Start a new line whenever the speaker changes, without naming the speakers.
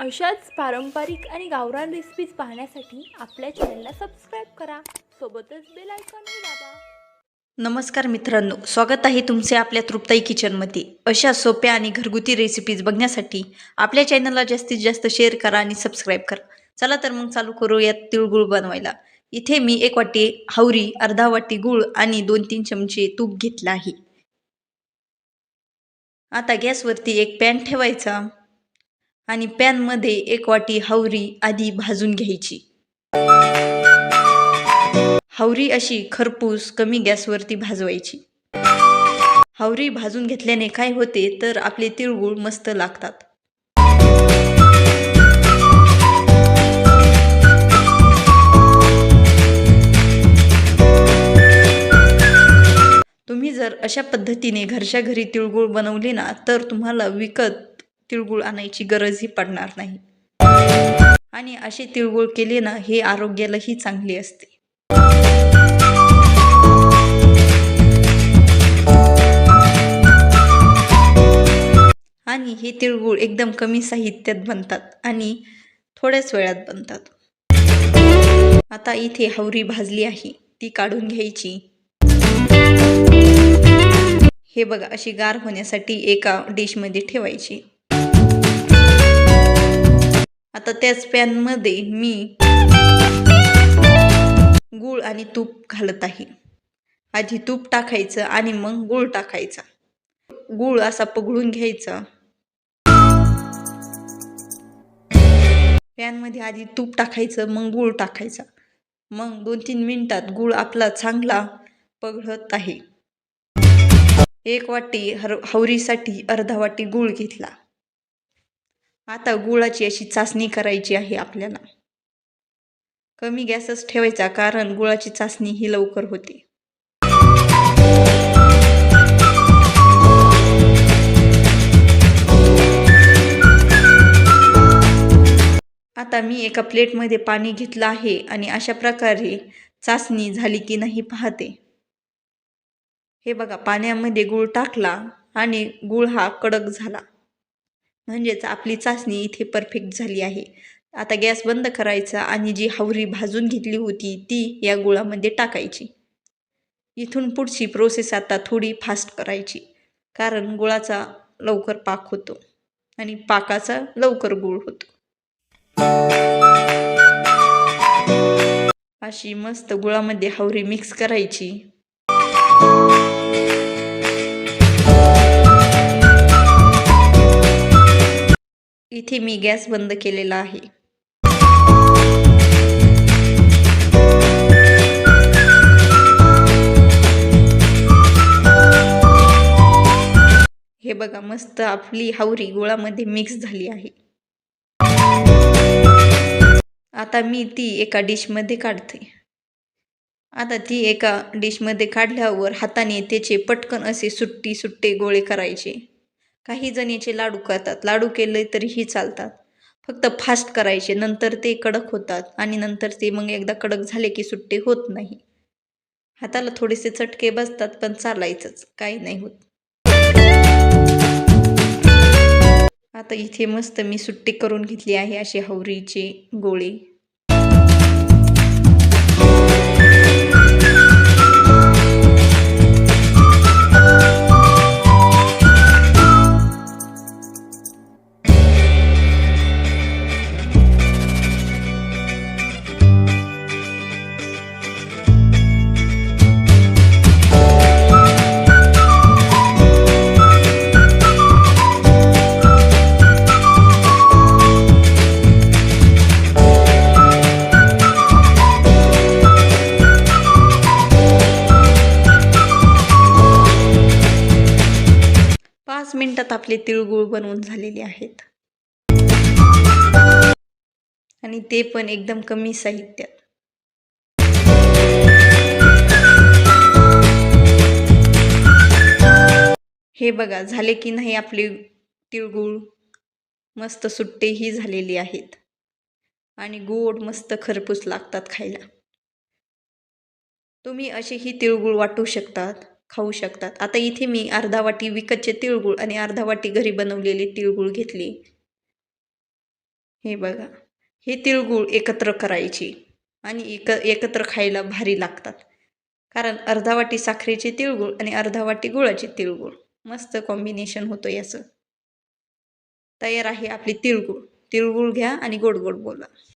अशाच पारंपरिक आणि गावरान रेसिपीज पाहण्यासाठी आपल्या चॅनलला सबस्क्राईब करा. सोबतच बेल आयकॉनही दाबा.
नमस्कार मित्रांनो स्वागत आहे तुमचे आपल्या तृप्ताई किचनमध्ये अशा सोप्या आणि घरगुती रेसिपीज बघण्यासाठी आपल्या चॅनलला जास्तीत जास्त शेअर करा आणि सबस्क्राईब करा. चला तर मग चालू करूयात तिळगुळ बनवायला. इथे मी एक वाटी हावरी अर्धा वाटी गूळ आणि दोन तीन चमचे तूप घेतलं आहे. आता गॅसवरती एक पॅन ठेवायचा आणि पॅनमध्ये एक वाटी हावरी आधी भाजून घ्यायची. हावरी अशी खरपूस कमी गॅसवरती भाजवायची. हावरी भाजून घेतल्याने काय होते तर आपले तिळगुळ मस्त लागतात. अशा पद्धतीने घरच्या घरी तिळगुळ बनवले ना तर तुम्हाला विकत तिळगुळ आणायची गरजही पडणार नाही. आणि असे तिळगुळ केले ना हे आरोग्यालाही चांगले असते. आणि हे तिळगुळ एकदम कमी साहित्यात बनतात आणि थोड्याच वेळात बनतात. आता इथे हवरी भाजली आहे. ती काढून घ्यायची. हे बघा अशी गार होण्यासाठी एका डिशमध्ये ठेवायची. आता त्याच पॅनमध्ये मी गूळ आणि तूप घालत आहे. आधी तूप टाकायचं आणि मग गूळ टाकायचा. गूळ असा पगळून घ्यायचा. पॅनमध्ये आधी तूप टाकायचं मग गूळ टाकायचा. मग दोन तीन मिनिटात गूळ आपला चांगला पगळत आहे. एक वाटी हर हवरीसाठी अर्धा वाटी गूळ घेतला. आता गुळाची अशी चाचणी करायची आहे आपल्याला. कमी गॅसच ठेवायचा कारण गुळाची चाचणी ही लवकर होते. आता मी एका प्लेटमध्ये पाणी घेतलं आहे आणि अशा प्रकारे चाचणी झाली की नाही पाहते. हे बघा पाण्यामध्ये गूळ टाकला आणि गूळ हा कडक झाला. म्हणजेच आपली चाचणी इथे परफेक्ट झाली आहे. आता गॅस बंद करायचा आणि जी हावरी भाजून घेतली होती ती या गुळामध्ये टाकायची. इथून पुढची प्रोसेस आता थोडी फास्ट करायची कारण गुळाचा लवकर पाक होतो आणि पाकाचा लवकर गुळ होतो. अशी मस्त गुळामध्ये हावरी मिक्स करायची. इथे मी गॅस बंद केलेला आहे. हे बघा मस्त आपली हावरी गुळामध्ये मिक्स झाली आहे. आता मी ती एका डिशमध्ये काढते. आता ती एका डिशमध्ये काढल्यावर हाताने त्याचे पटकन असे सुट्टी सुट्टे गोळे करायचे. काही जण याचे लाडू करतात. लाडू केले तरीही चालतात. फक्त फास्ट करायचे. नंतर ते कडक होतात आणि नंतर ते मग एकदा कडक झाले की सुट्टे होत नाही. हाताला थोडेसे चटके बसतात पण चालायचंच. काही नाही होत. आता इथे मस्त मी सुट्टी करून घेतली आहे असे हवरीचे गोळे. आपले तिळगुळ बनवून झालेले आहेत. आणि ते पण एकदम कमी साहित्यात. हे बघा झाले की नाही आपले तिळगुळ? मस्त सुट्टेही झालेले आहेत. आणि गोड मस्त खरपूस लागतात खायला. तुम्ही असेही तिळगुळ वाटू शकतात. खाऊ शकतात. आता इथे मी अर्धा वाटी विकतचे तिळगुळ आणि अर्धा वाटी घरी बनवलेली तिळगुळ घेतली. हे बघा हे तिळगुळ एकत्र करायची आणि एक एकत्र खायला भारी लागतात. कारण अर्धा वाटी साखरेचे तिळगुळ आणि अर्धा वाटी गुळाचे तिळगुळ. मस्त कॉम्बिनेशन होतं याचं. तयार आहे आपली तिळगुळ. तिळगुळ घ्या आणि गोड गोड बोला.